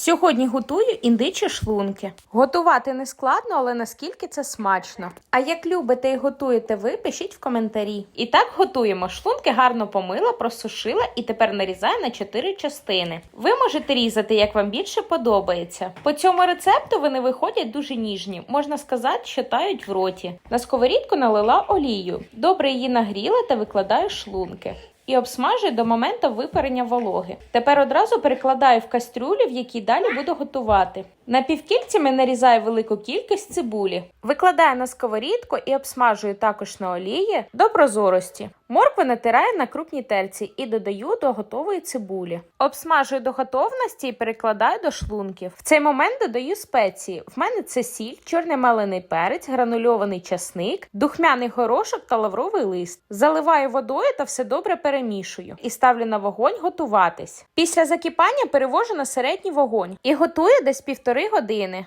Сьогодні готую індичі шлунки. Готувати не складно, але наскільки це смачно. А як любите і готуєте ви, пишіть в коментарі. І так готуємо. Шлунки гарно помила, просушила і тепер нарізаю на 4 частини. Ви можете різати, як вам більше подобається. По цьому рецепту вони виходять дуже ніжні. Можна сказати, що тають в роті. На сковорідку налила олію. Добре її нагріла та викладаю шлунки. І обсмажую до моменту випарення вологи. Тепер одразу перекладаю в кастрюлю, в якій далі буду готувати. На півкільцями нарізаю велику кількість цибулі. Викладаю на сковорідку і обсмажую також на олії до прозорості. Моркву натираю на крупній терці і додаю до готової цибулі. Обсмажую до готовності і перекладаю до шлунків. В цей момент додаю спеції. В мене це сіль, чорний мелений перець, гранульований часник, духмяний горошок та лавровий лист. Заливаю водою та все добре перемішую і ставлю на вогонь готуватись. Після закипання перевожу на середній вогонь і готую десь півтори години.